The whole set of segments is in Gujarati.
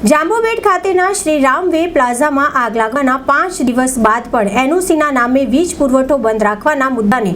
જાંબુબેટ ખાતેના શ્રી રામવે પ્લાઝામાં આગ લાગવાના પાંચ દિવસ બાદ પણ એનઓસીના નામે વીજ પુરવઠો બંધ રાખવાના મુદ્દાને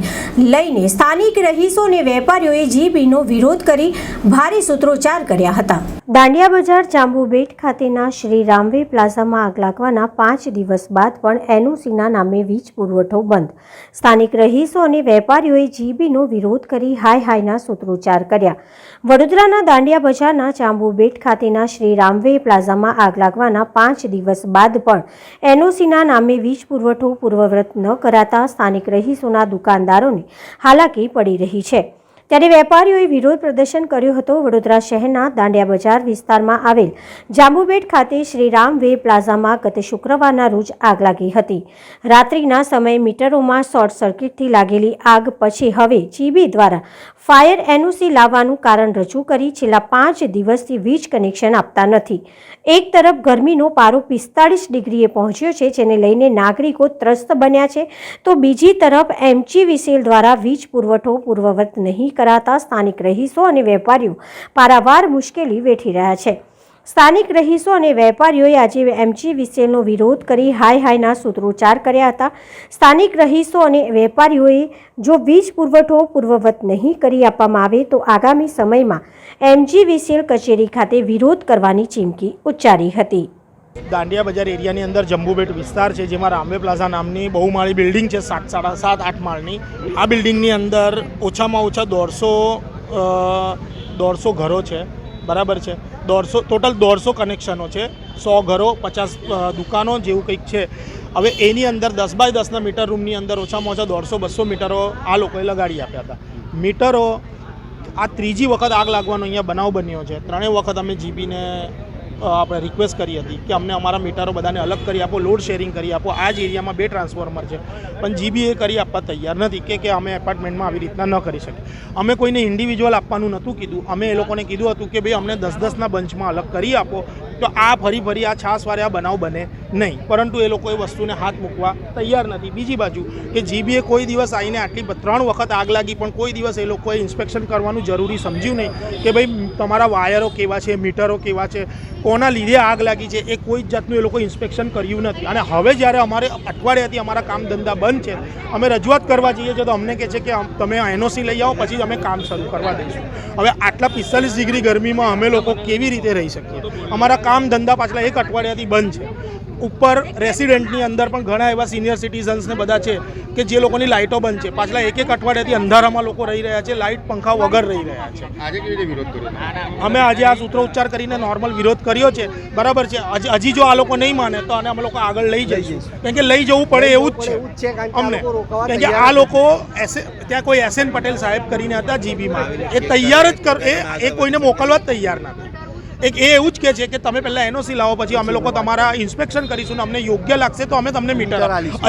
લઈને સ્થાનિક રહીશો અને વેપારીઓએ જીબીનો વિરોધ કરી ભારે સૂત્રોચ્ચાર કર્યા હતા. દાંડિયા બજાર જાંબુબેટ ખાતેના શ્રી રામવે પ્લાઝામાં આગ લાગવાના પાંચ દિવસ બાદ પણ એનઓસીના નામે વીજ પુરવઠો બંધ. સ્થાનિક રહીશો અને વેપારીઓએ જીબીનો વિરોધ કરી હાય હાયના સૂત્રોચ્ચાર કર્યા. વડોદરાના દાંડિયા બજારના જાંબુબેટ ખાતેના શ્રી રામવે પ્લાઝામાં આગ લાગવાના પાંચ દિવસ બાદ પણ એનઓસીના નામે વીજ પુરવઠો પૂર્વવ્રત ન કરાતા સ્થાનિક રહીશોના દુકાનદારોને હાલાકી પડી રહી છે. ત્યારે વેપારીઓએ વિરોધ પ્રદર્શન કર્યો હતો. વડોદરા શહેરના દાંડિયા બજાર વિસ્તારમાં આવેલ જાંબુબેટ ખાતે શ્રી રામ વે પ્લાઝામાં ગત શુક્રવારના રોજ આગ લાગી હતી. રાત્રિના સમયે મીટરોમાં શોર્ટ સર્કિટથી લાગેલી આગ પછી હવે જીબી દ્વારા ફાયર એનઓસી લાવવાનું કારણ રજૂ કરી છેલ્લા પાંચ દિવસથી વીજ કનેક્શન આપતા નથી. એક તરફ ગરમીનો પારો પિસ્તાળીસ ડિગ્રીએ પહોંચ્યો છે, જેને લઈને નાગરિકો ત્રસ્ત બન્યા છે. તો બીજી તરફ એમજીવીસીએલ દ્વારા વીજ પુરવઠો પૂર્વવત નહીં કરાતા સ્થાનિક રહીશો અને વેપારીઓ પારાવાર મુશ્કેલી વેઠી રહ્યા છે. સ્થાનિક રહીશો અને વેપારીઓએ આજે એમજી વિસેલનો વિરોધ કરી હાય હાયના સૂત્રોચ્ચાર કર્યા હતા. સ્થાનિક રહીશો અને વેપારીઓએ જો વીજ પુરવઠો પૂર્વવત નહીં કરી આપવામાં આવે તો આગામી સમયમાં એમજી વિસેલ કચેરી ખાતે વિરોધ કરવાની ચીમકી ઉચ્ચારી હતી. દાંડિયા બજાર એરિયાની અંદર જંબુબેટ વિસ્તાર છે, જેમાં રામવે પ્લાઝા નામની બહુમાળી બિલ્ડિંગ છે, સાત સાડા સાત, આઠ માળની. આ બિલ્ડિંગની અંદર ઓછામાં ઓછા દોઢસો દોઢસો ઘરો છે, બરાબર છે. દોઢસો, ટોટલ દોઢસો કનેક્શનો છે, સો ઘરો, પચાસ દુકાનો જેવું કંઈક છે. હવે એની અંદર દસ બાય દસના મીટર રૂમની અંદર ઓછામાં ઓછા દોઢસો, બસો મીટરો આ લોકોએ લગાડી આપ્યા હતા. મીટરો, આ ત્રીજી વખત આગ લાગવાનો અહીંયા બનાવ બન્યો છે. ત્રણેય વખત અમે જીબીને આપણે રિક્વેસ્ટ કરી હતી કે અમને અમારા મીટરો બધાને અલગ કરી આપો લોડ શેરિંગ કરી આપો. આ જ એરિયામાં બે ટ્રાન્સફોર્મર છે. પણ જીબી એ કરી આપવા તૈયાર નથી કે કે અમે એપાર્ટમેન્ટમાં આવી રીતના ન કરી શકીએ. અમે કોઈને ઇન્ડિવિજ્યુઅલ આપવાનું નહોતું કીધું. અમે એ લોકોને કીધું હતું કે ભાઈ અમને દસ દસના બંચમાં અલગ કરી આપો. તો આ ફરી ફરી આ છાસવારે આ બનાવ બને. નહીં, પરંતુ એ લોકો એ વસ્તુને હાથ મૂકવા તૈયાર નથી. બીજી બાજુ કે જીબીએ કોઈ દિવસ આવીને આટલી ત્રણ વખત આગ લાગી, પણ કોઈ દિવસ એ લોકોએ ઇન્સ્પેક્શન કરવાનું જરૂરી સમજ્યું નહીં કે ભાઈ તમારા વાયરો કેવા છે, મીટરો કેવા છે, કોના લીધે આગ લાગી છે, એ કોઈ જ જાતનું એ લોકો ઇન્સ્પેક્શન કર્યું નથી. અને હવે જ્યારે અમારે અઠવાડિયાથી અમારા કામ ધંધા બંધ છે, અમે રજૂઆત કરવા જઈએ છીએ તો અમને કહે છે કે તમે એનઓસી લઈ આવો, પછી અમે કામ શરૂ કરવા દઈશું. હવે આટલા પિસ્તાલીસ ડિગ્રી ગરમીમાં અમે લોકો કેવી રીતે રહી શકીએ? અમારા કામ ધંધા પાછલા એક અઠવાડિયાથી બંધ છે. ઉપર રેસિડેન્ટની અંદર પણ ઘણા એવા સિનિયર સિટીઝન્સને બધા છે કે જે લોકોની લાઇટો બંધ છે. પાછલા એક એક અઠવાડિયાથી અંધારામાં લોકો રહી રહ્યા છે લાઇટ પંખા વગર રહી રહ્યા છે. આજે કેવી રીતે વિરોધ કર્યો? અમે આજે આ સૂત્રો ઉચ્ચાર કરીને નોર્મલ વિરોધ કર્યો છે. બરાબર છે. હજી જો આ લોકો નહીં માને તો આને અમે લોકો આગળ લઈ જઈશું. કેમ કે લઈ જવું પડે એવું જ છે. અમને. કેમ કે આ લોકો એસે ત્યાં કોઈ એસ એન પટેલ સાહેબ કરીને હતા જીબીમાં એ તૈયાર જ કર એ એ કોઈને મોકલવા જ તૈયાર નથી એક એ એવું જ કે છે કે તમે પહેલાં એનઓસી લાવો પછી અમે લોકો તમારા ઇન્સ્પેક્શન કરીશું ને અમને યોગ્ય લાગશે તો અમે તમને મીટર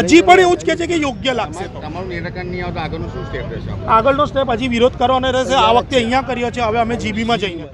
હજી પણ એવું જ કહે છે કે યોગ્ય લાગશે તો. તમારું નિરાકરણ નહીં આવતો આગળનું રહેશે? આગળનો સ્ટેપ હજી વિરોધ કરવાનો રહેશે. આ વખતે અહીંયા કર્યો છે હવે અમે જીબીમાં જઈને.